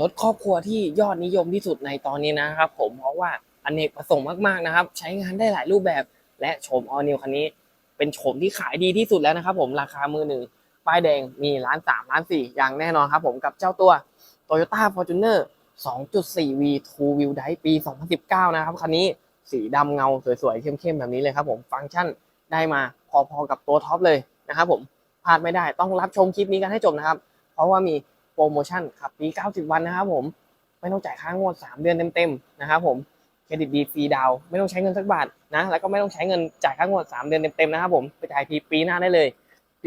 รถครอบครัวที่ยอดนิยมที่สุดในตอนนี้นะครับ ผมเพราะว่าอเนกประสงค์มากๆนะครับ ใช้งานได้หลายรูปแบบและโฉมออนิวคันนี้ เป็นโฉมที่ขายดีที่สุดแล้วนะครับ ผมราคามือหนึ่งป้ายแดงมีล้านสามล้านสี่อย่างแน่นอนครับ ผมกับเจ้าตัว Toyota Fortuner 2.4V Two Wheel Drive ปี 2019 นะครับคันนี้สีดำเงาสวยๆเข้มๆแบบนี้เลยครับ ผมฟังก์ชันได้มาพอๆกับตัวท็อปเลยนะครับ ผมพลาดไม่ได้ต้องรับชมคลิปนี้กันให้จบนะครับ เพราะว่ามี โปรโมชั่นขับฟรี 90 วันนะครับผม ไม่ต้องจ่ายค่างวด 3 เดือนเต็มๆนะครับผม เครดิตดีฟรีดาว ไม่ต้องใช้เงินสักบาทนะ แล้วก็ไม่ต้องใช้เงินจ่ายค่างวด 3 เดือนเต็มๆนะครับผม ไปจ่ายทีปีหน้าได้เลย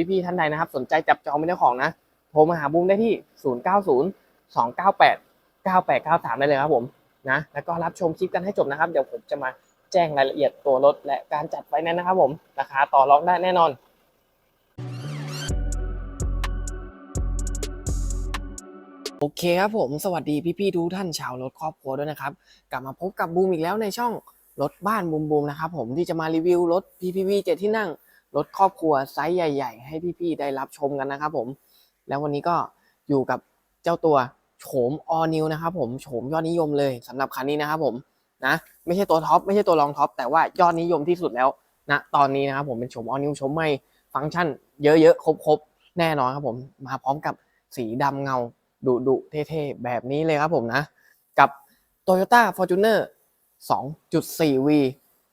พี่ๆท่านใดนะครับ สนใจจับจองเป็นเจ้าของนะ โทรมาหาบุ้มได้ที่ 090 298 9893 ได้เลยครับผมนะ แล้วก็รับชมคลิปกันให้จบนะครับ เดี๋ยวผมจะมาแจ้งรายละเอียดตัวรถและการจัดไฟแนนซ์นะครับผม ราคาต่อรองได้แน่นอน โอเคครับผมสวัสดีพี่ๆทุกท่านชาวรถครอบครัวด้วยนะครับ กลับมาพบกับบูมอีกแล้วในช่องรถบ้านบูมบูมนะครับผมที่จะมารีวิวรถ PPV เจ็ดที่นั่งรถครอบครัวไซส์ใหญ่ ๆ ให้พี่ๆได้รับชมกันนะครับผม แล้ววันนี้ก็อยู่กับเจ้าตัวโฉม All New นะครับผมโฉมยอดนิยมเลยสำหรับคันนี้นะครับผมนะไม่ใช่ตัวท็อปไม่ใช่ตัวรองท็อปแต่ว่ายอดนิยมที่สุดแล้วนะตอนนี้นะครับผมเป็นโฉม All New โฉมใหม่ฟังก์ชันเยอะๆครบๆแน่นอนครับผมมาพร้อมกับสีดำเงา ดุดุเท่ๆ แบบนี้เลยครับผมนะ กับ Toyota Fortuner 2.4V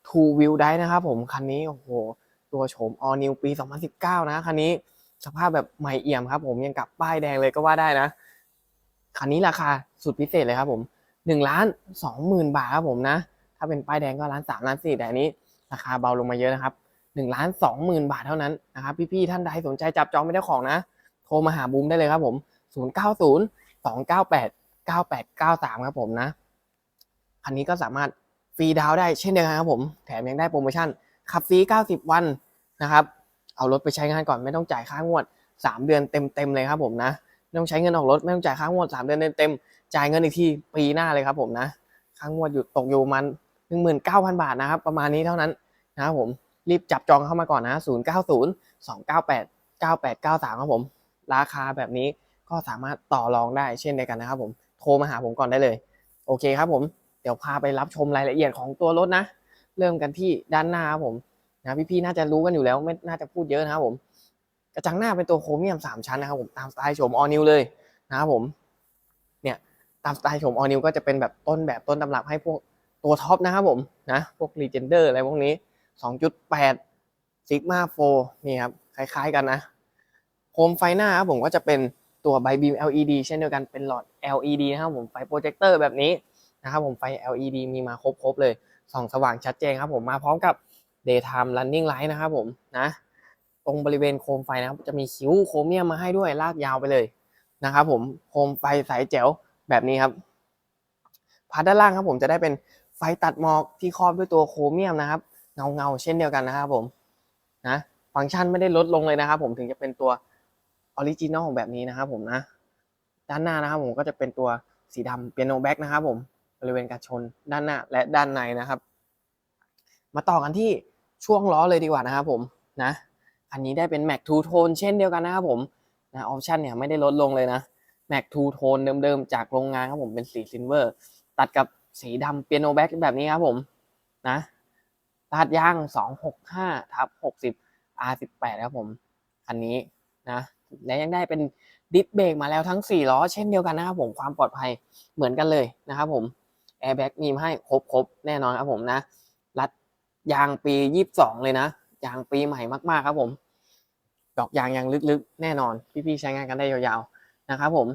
Two Wheel Drive นะครับผม คันนี้ โอ้โห ตัวโฉม All New ปี 2019 นะ คันนี้สภาพแบบใหม่เอี่ยมครับผมยังกับป้ายแดงเลยก็ว่าได้นะ คันนี้ราคาสุดพิเศษเลยครับผม1ล้าน2หมื่นบาทครับผมนะ ถ้าเป็นป้ายแดงก็ล้าน3ล้าน4แต่อันนี้ ราคาเบาลงมาเยอะนะครับ1ล้าน2หมื่นบาทเท่านั้นนะครับพี่ๆท่านใดสนใจจับจองไม่ได้ของนะ โทรมาหาบูมได้เลยครับผม 090 298 9893 ครับผมนะ คันนี้ก็สามารถฟรีดาวน์ได้เช่นเดียวกันครับผม แถมยังได้โปรโมชั่นขับฟรี 90 วันนะครับ เอารถไปใช้งานก่อนไม่ต้องจ่ายค่างวด 3 เดือนเต็มๆเลยครับผมนะ ไม่ต้องใช้เงินออกรถไม่ต้องจ่ายค่างวด 3 เดือนเต็มๆจ่ายเงินอีกทีปีหน้าเลยครับผมนะ ค่างวดอยู่ตกอยู่มัน19,000 บาทนะครับ ประมาณนี้เท่านั้นนะครับผมรีบจับจองเข้ามาก่อนนะ 090 298 9893 ครับผม ราคาแบบนี้ ก็สามารถต่อรองได้เช่นเดียวกันนะครับผมโทรมาหาผมก่อนได้เลย โอเคครับผมเดี๋ยวพาไปรับชมรายละเอียดของตัวรถนะ เริ่มกันที่ด้านหน้าครับผมนะพี่ๆน่าจะรู้กันอยู่แล้วไม่น่าจะพูดเยอะนะครับผมกระจังหน้าเป็นตัวโครเมียมสามชั้นนะครับผมตามสไตล์โฉมออนิวเลยนะครับผมเนี่ยตามสไตล์โฉมออนิวก็จะเป็นแบบต้นแบบต้นตำรับให้พวกตัวท็อปนะครับผมนะพวกรีเจนเดอร์อะไรพวกนี้ 2.8 Sigma 4นี่ครับคล้ายๆกันนะโคมไฟหน้าครับผมก็จะเป็น ตัวไบบีม LED เช่นเดียวกันเป็นหลอด LED นะครับผมไฟโปรเจคเตอร์แบบนี้นะครับผมไฟ LED มีมาครบๆเลยส่องสว่างชัดเจนครับผมมาพร้อมกับ daytime running light นะครับผมนะตรงบริเวณโคมไฟนะครับ จะมีคิ้วโครเมียมมาให้ด้วยลากยาวไปเลยนะครับผมโคมไฟสายแจ๋วแบบนี้ครับพาร์ทด้านล่างครับผมจะได้เป็นไฟตัดหมอกที่ครอบด้วยตัวโครเมียมนะครับ เงาเงาๆเช่นเดียวกันนะครับผมนะฟังก์ชันไม่ได้ลดลงเลยนะครับผมถึงจะเป็นตัว ออริจินอลแบบนี้นะครับผมนะ ด้านหน้านะครับผมก็จะเป็นตัวสีดำเปียโนแบ็กนะครับผมบริเวณการชนด้านหน้าและด้านในนะครับ มาต่อกันที่ช่วงล้อเลยดีกว่านะครับผมนะ อันนี้ได้เป็น Mac Two Tone เช่นเดียวกันนะครับผมนะออปชันเนี่ยไม่ได้ลดลงเลยนะ Mac Two Tone เดิมๆจากโรงงานครับผมเป็นสีซิลเวอร์ ตัดกับสีดำเปียโนแบ็กแบบนี้ครับผมนะลาดยาง265ทับ60 R18 ครับผมคันนี้นะ และยังได้เป็นดิสเบรกมาแล้วทั้ง 4 ล้อ เช่นเดียวกันนะครับผมความปลอดภัยเหมือนกันเลยนะครับผมแอร์แบ็กมีมให้ครบๆแน่นอนครับผมนะ รัดยางปี 22 เลยนะ ยางปีใหม่มากๆครับผม ดอกยางยังลึกๆ แน่นอน พี่ๆใช้งานกันได้ยาวๆนะครับผม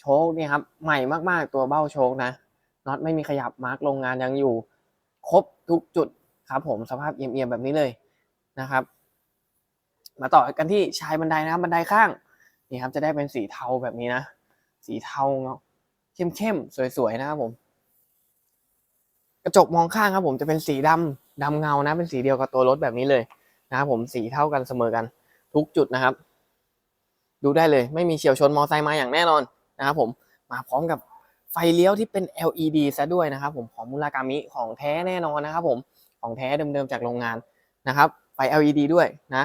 โชคนี่ครับใหม่มากๆตัวเบ้าโชคนะน็อตไม่มีขยับมาร์กโรงงานยังอยู่ ครบทุกจุดครับผมสภาพเอียมๆแบบนี้เลยนะครับ มาต่อกันที่ชายบันไดนะครับบันไดข้าง นี่ครับจะได้เป็นสีเทาแบบนี้นะ สีเทาเงาเข้มๆสวยๆนะครับผม กระจกมองข้างครับ ผมจะเป็นสีดำดำเงานะ เป็นสีเดียวกับตัวรถแบบนี้เลยนะครับผมสีเท่ากันเสมอกัน ทุกจุดนะครับ ดูได้เลย ไม่มีเฉียวชนมอไซค์มาอย่างแน่นอนนะครับผมมาพร้อมกับไฟเลี้ยวที่เป็น LED ซะด้วยนะครับ ผมของมูลากามิของแท้แน่นอนนะครับ ผมของแท้เดิมๆจากโรงงานนะครับ ไฟ LED ด้วยนะ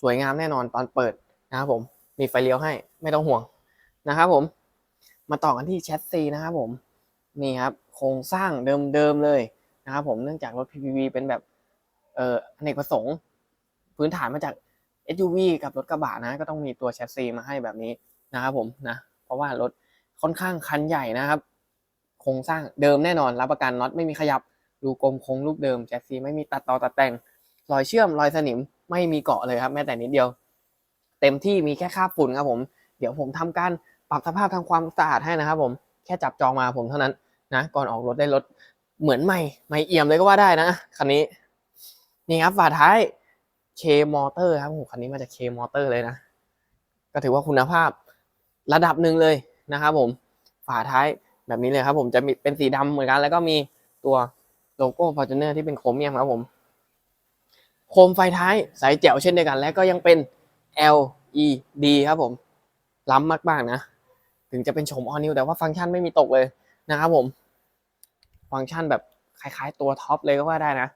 สวยงามแน่นอนตอนเปิดนะครับผม มีไฟเลี้ยวให้ไม่ต้องห่วงนะครับผมมาต่อกันที่แชสซีนะครับผมนี่ครับโครงสร้างเดิมๆเลยนะครับผมเนื่องจากรถ PPV เป็นแบบเอ่ออเนกประสงค์ พื้นฐานมาจาก SUV กับรถกระบะนะก็ต้องมีตัวแชสซีมาให้แบบนี้นะครับผมนะเพราะว่ารถค่อนข้างคันใหญ่นะครับ โครงสร้างเดิมแน่นอน รับประกันน็อตไม่มีขยับรูกลมโค้งรูปเดิมแชสซีไม่มีตัดต่อตัดแต่งรอยเชื่อมรอยสนิมไม่มีเกาะเลยครับแม้แต่นิดเดียว ต็มที่มีแค่คราฝุ่นครับผม เดี๋ยวผมทำการปรับสภาพทำความสะอาดให้นะครับผมแค่จับจองมาผมเท่านั้นนะก่อนออกรถได้รถเหมือนใหม่ใหม่เอี่ยมเลยก็ว่าได้นะคันนี้นี่ครับฝาท้าย K Motor ครับโอ้คันนี้มาจาก K Motor เลยนะ ก็ถือว่าคุณภาพระดับหนึ่งเลยนะครับผมฝาท้ายแบบนี้เลยครับ ผมจะมีเป็นสีดำเหมือนกัน แล้วก็มีตัวโลโก้ Fortuner ที่เป็นโครเมียมครับผม โคมไฟท้ายใสแจ๋วเช่นเดียวกัน และก็ยังเป็น LED ครับผม ล้ำมากๆนะ ถึงจะเป็นโฉมออนิวแต่ว่าฟังก์ชันไม่มีตกเลยนะครับผม ฟังก์ชันแบบคล้ายๆ ตัวท็อปเลยก็ว่าได้นะ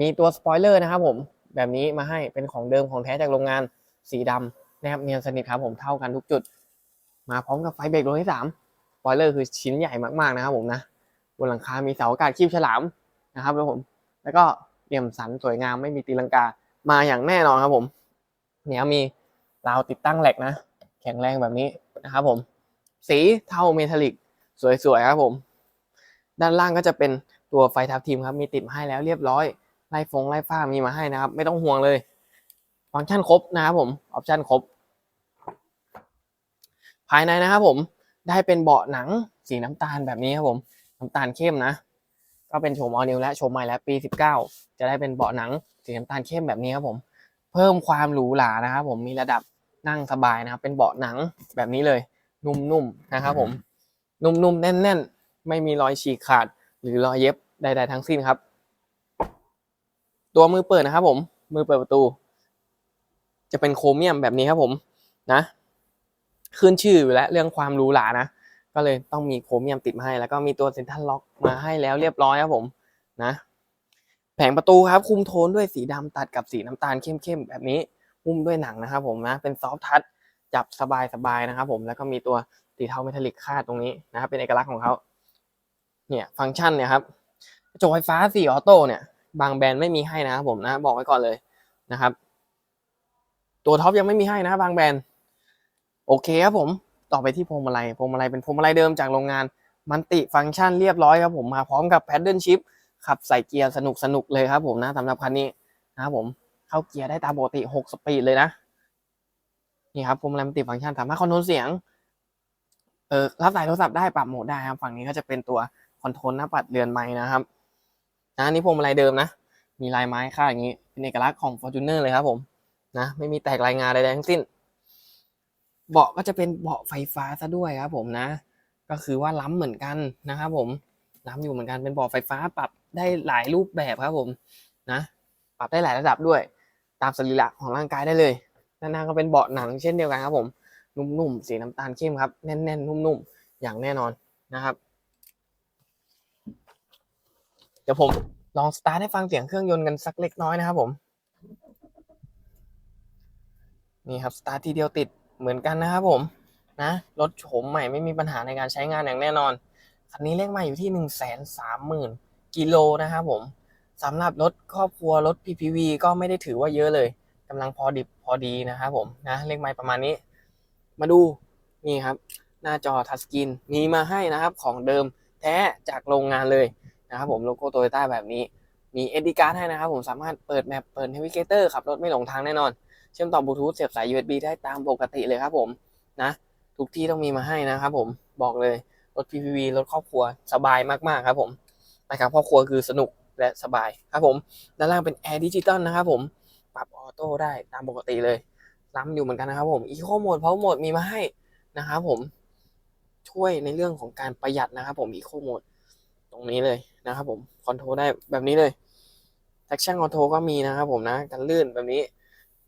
มีตัวสปอยเลอร์นะครับผมแบบนี้มาให้เป็นของเดิมของแท้จากโรงงานสีดำนะครับเนียนสนิทครับผมเท่ากันทุกจุด มาพร้อมกับไฟเบรกดวงที่สามสปอยเลอร์คือชิ้นใหญ่มากๆนะครับผมนะบนหลังคา มีเสาอากาศคีบฉลามนะครับแล้วผม แล้วก็เหลี่ยมสันสวยงามไม่มีตีลังกามาอย่างแน่นอนครับผม เนี่ยมีราวติดตั้งแหลกนะ แข็งแรงแบบนี้นะครับผม สีเทาเมทัลลิกสวยๆครับผม ด้านล่างก็จะเป็นตัวไฟทับทิมครับ มีติดมาให้แล้วเรียบร้อย ไล่ฟงไล่ฟ้ามีมาให้นะครับ ไม่ต้องห่วงเลย ฟังก์ชันครบนะครับผม ออปชันครบ ภายในนะครับผมได้เป็นเบาะหนังสีน้ำตาลแบบนี้ครับผม น้ำตาลเข้มนะ ก็เป็นโฉมออนิวและโฉมใหม่แล้วปี 19 จะได้เป็นเบาะหนังสีน้ำตาลเข้มแบบนี้ครับผม เพิ่มความหรูหรานะครับผมมีระดับนั่งสบายนะครับเป็นเบาะหนังแบบนี้เลย นุ่มๆนะครับผมนุ่มๆแน่น ๆ ไม่มีรอยฉีกขาดหรือรอยเย็บใดๆทั้งสิ้นครับ ตัวมือเปิดนะครับผมมือเปิดประตู จะเป็นโครเมียมแบบนี้ครับผมนะขึ้นชื่ออยู่แล้วเรื่องความหรูหรานะ ก็เลยต้องมีโครเมียมติดมาให้ แล้วก็มีตัวเซ็นทรัลล็อกมาให้แล้วเรียบร้อยครับผมนะ แผงประตูครับคุมโทนด้วยสีดำตัดกับสีน้ำตาลเข้มๆแบบนี้หุ้มด้วยหนังนะครับผมนะเป็นซอฟทัชจับสบายๆนะครับผมแล้วก็มีตัวสีเทาเมทัลลิกคาดตรงนี้นะครับเป็นเอกลักษณ์ของเขาเนี่ยฟังก์ชันเนี่ยครับกระจกไฟฟ้าสีออโต้เนี่ย บางแบรนด์ไม่มีให้นะครับผมนะบอกไว้ก่อนเลยนะครับ ตัวท็อปยังไม่มีให้นะบางแบรนด์โอเคครับผมต่อไปที่พวงมาลัยพวงมาลัยเป็นพวงมาลัยเดิมจากโรงงานมันติฟังก์ชันเรียบร้อยครับผมมาพร้อมกับแพดเดิลชิพ ขับใส่เกียร์สนุกสนุกเลยครับผมนะสำหรับคันนี้นะครับผมเข้าเกียร์ได้ตามปกติ6สปีดเลยนะนี่ครับพวงมาลัยมันติฟังก์ชันสามารถคอนโทรลเสียงเออรับสายโทรศัพท์ได้ปรับโหมดได้ครับฝั่งนี้ก็จะเป็นตัวคอนโทรลหน้าปัดเรือนไม้นะครับนะนนี้พวงมาลัยเดิมนะ มีลายไม้ค่าอย่างนี้เป็นเอกลักษณ์ของ Fortuner เลยครับผมนะไม่มีแตกรายงานใดๆทั้งสิ้น เบาะก็จะเป็นเบาะไฟฟ้าซะด้วยครับผมนะ ก็คือว่าล้ำเหมือนกันนะครับผมล้ำอยู่เหมือนกันเป็นเบาะไฟฟ้าปรับ ได้หลายรูปแบบครับผมนะปรับได้หลายระดับด้วย ตามสรีระของร่างกายได้เลยด้านหน้าก็เป็นเบาะหนังเช่นเดียวกันครับผมนุ่มๆสีน้ำตาลเข้มครับแน่นๆนุ่มๆอย่างแน่นอนนะครับ เดี๋ยวผมลองสตาร์ทให้ฟังเสียงเครื่องยนต์กันสักเล็กน้อยนะครับผมนี่ครับสตาร์ททีเดียวติดเหมือนกันนะครับผมนะรถโฉมใหม่ไม่มีปัญหาในการใช้งานอย่างแน่นอนคันนี้เลขใหม่อยู่ที่หนึ่งแสนสามหมื่น กิโลนะครับผมสำหรับรถครอบครัวรถ PPV ก็ไม่ได้ถือว่าเยอะเลยกำลังพอดิบพอดีนะครับผมนะเลขใหม่ประมาณนี้ มาดูนี่ครับ หน้าจอทัชสกรีนมีมาให้นะครับของเดิมแท้จากโรงงานเลยนะครับผมโลโก้โตโยต้าแบบนี้มีเอดีการ์ดให้นะครับผมสามารถเปิดแมปเปิดเนวิเกเตอร์ขับรถไม่หลงทางแน่นอน เชื่อมต่อบลูทูธเสียบสาย USB ได้ตามปกติเลยครับผมนะทุกที่ต้องมีมาให้นะครับผมบอกเลยรถ PPV รถครอบครัวสบายมากๆครับผม นะครับครอบครัวคือสนุกและสบายครับผมด้านล่างเป็นแอร์ดิจิตอลนะครับผมปรับออโต้ได้ตามปกติเลยล้ำอยู่เหมือนกันนะครับผมอีโคโหมดเพาโหมดมีมาให้นะครับผมช่วยในเรื่องของการประหยัดนะครับผมอีโคโหมดตรงนี้เลยนะครับผมคอนโทรลได้แบบนี้เลย traction control ก็มีนะครับผมนะกันลื่นแบบนี้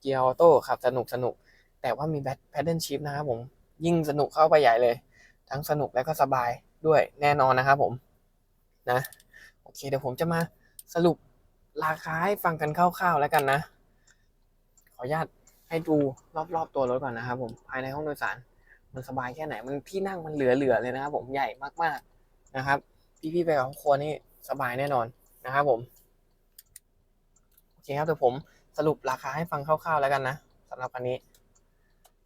เกียร์ออโต้ขับสนุกสนุก แต่ว่ามีแบทแพดเดิลชิพนะครับผมยิ่งสนุกเข้าไปใหญ่เลย ทั้งสนุกและก็สบายด้วยแน่นอนนะครับผมนะ เคเดี๋ยวผมจะมาสรุปราคาให้ฟังกันคร่าวๆแล้วกันนะ ขออนุญาตให้ดูรอบๆตัวรถก่อนนะครับผมภายในห้องโดยสาร มันสบายแค่ไหนมันที่นั่งมันเหลือๆเลยนะครับผมใหญ่มากๆนะครับ พี่ๆไปกับครอบครัวนี่สบายแน่นอนนะครับผมโอเคครับเดี๋ยวผมสรุปราคาให้ฟังคร่าวๆแล้วกันนะสำหรับคันนี้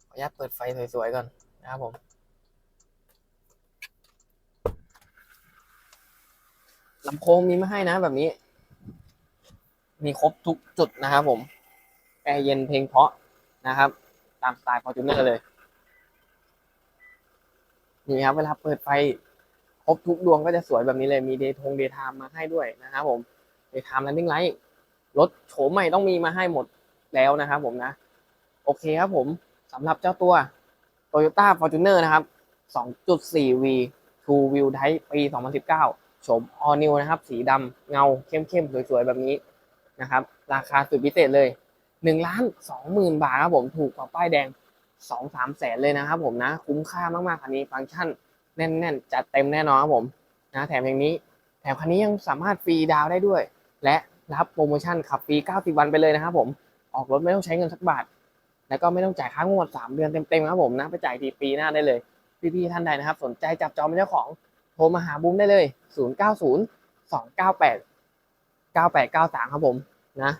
ขออนุญาตเปิดไฟสวยๆก่อนนะครับผม ลำโพงมีมาให้นะแบบนี้ มีครบทุกจุดนะครับผมแอร์เย็นเพลงเพาะนะครับ ตามสไตล์ฟอร์จูเนอร์เลย นี่ครับ เวลาเปิดไฟครบทุกดวงก็จะสวยแบบนี้เลยมีเดทงเดย์ไทม์มาให้ด้วยนะครับผมเดย์ไทม์แลนดิ้งไลท์รถโฉมใหม่ต้องมีมาให้หมดแล้วนะครับผมนะ โอเคครับผมสำหรับเจ้าตัว Toyota Fortuner นะครับ 2.4V Two Wheel Type ปี 2019 โฉม All New นะครับ สีดำเงาเข้มๆ สวยๆ แบบนี้นะครับ ราคาสุดพิเศษเลย1ล้าน20,000บาทครับผมถูกกว่าป้ายแดง 2 3 แสนเลยนะครับผมนะ คุ้มค่ามากๆ คันนี้ฟังก์ชันแน่นๆ จัดเต็มแน่นอนครับผมนะแถมอย่างนี้ แถมคันนี้ยังสามารถฟรีดาวได้ด้วย และรับโปรโมชั่นขับฟรี 90 วันไปเลยนะครับผมออกรถไม่ต้องใช้เงินสักบาท แล้วก็ไม่ต้องจ่ายค่างวด 3 เดือนเต็มๆครับผมนะไปจ่ายทีปีหน้าได้เลยพี่ๆท่านใดนะครับ สนใจจับจองเป็นเจ้าของ โทรมาหาบูมได้เลย 090 298 9893 ครับผมนะ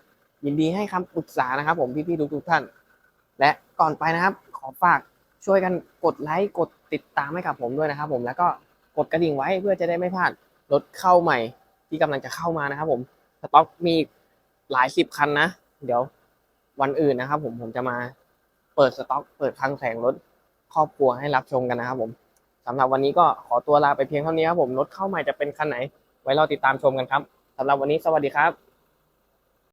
ยินดีให้คำปรึกษานะครับผมพี่ๆทุกๆท่าน และก่อนไปนะครับ ขอฝากช่วยกันกดไลค์กดติดตามให้กับผมด้วยนะครับผมแล้วก็กดกระดิ่งไว้เพื่อจะได้ไม่พลาดรถเข้าใหม่ ที่กำลังจะเข้ามานะครับผมสต็อกมีหลายสิบคันนะ เดี๋ยววันอื่นนะครับ ผมผมจะมาเปิดสต็อก เปิดคลังแสงรถครอบครัวให้รับชมกันนะครับผม สำหรับวันนี้ก็ขอตัวลาไปเพียงเท่านี้ครับผมรถเข้าใหม่จะเป็นคันไหน ไว้เราติดตามชมกันครับสำหรับวันนี้สวัสดีครับ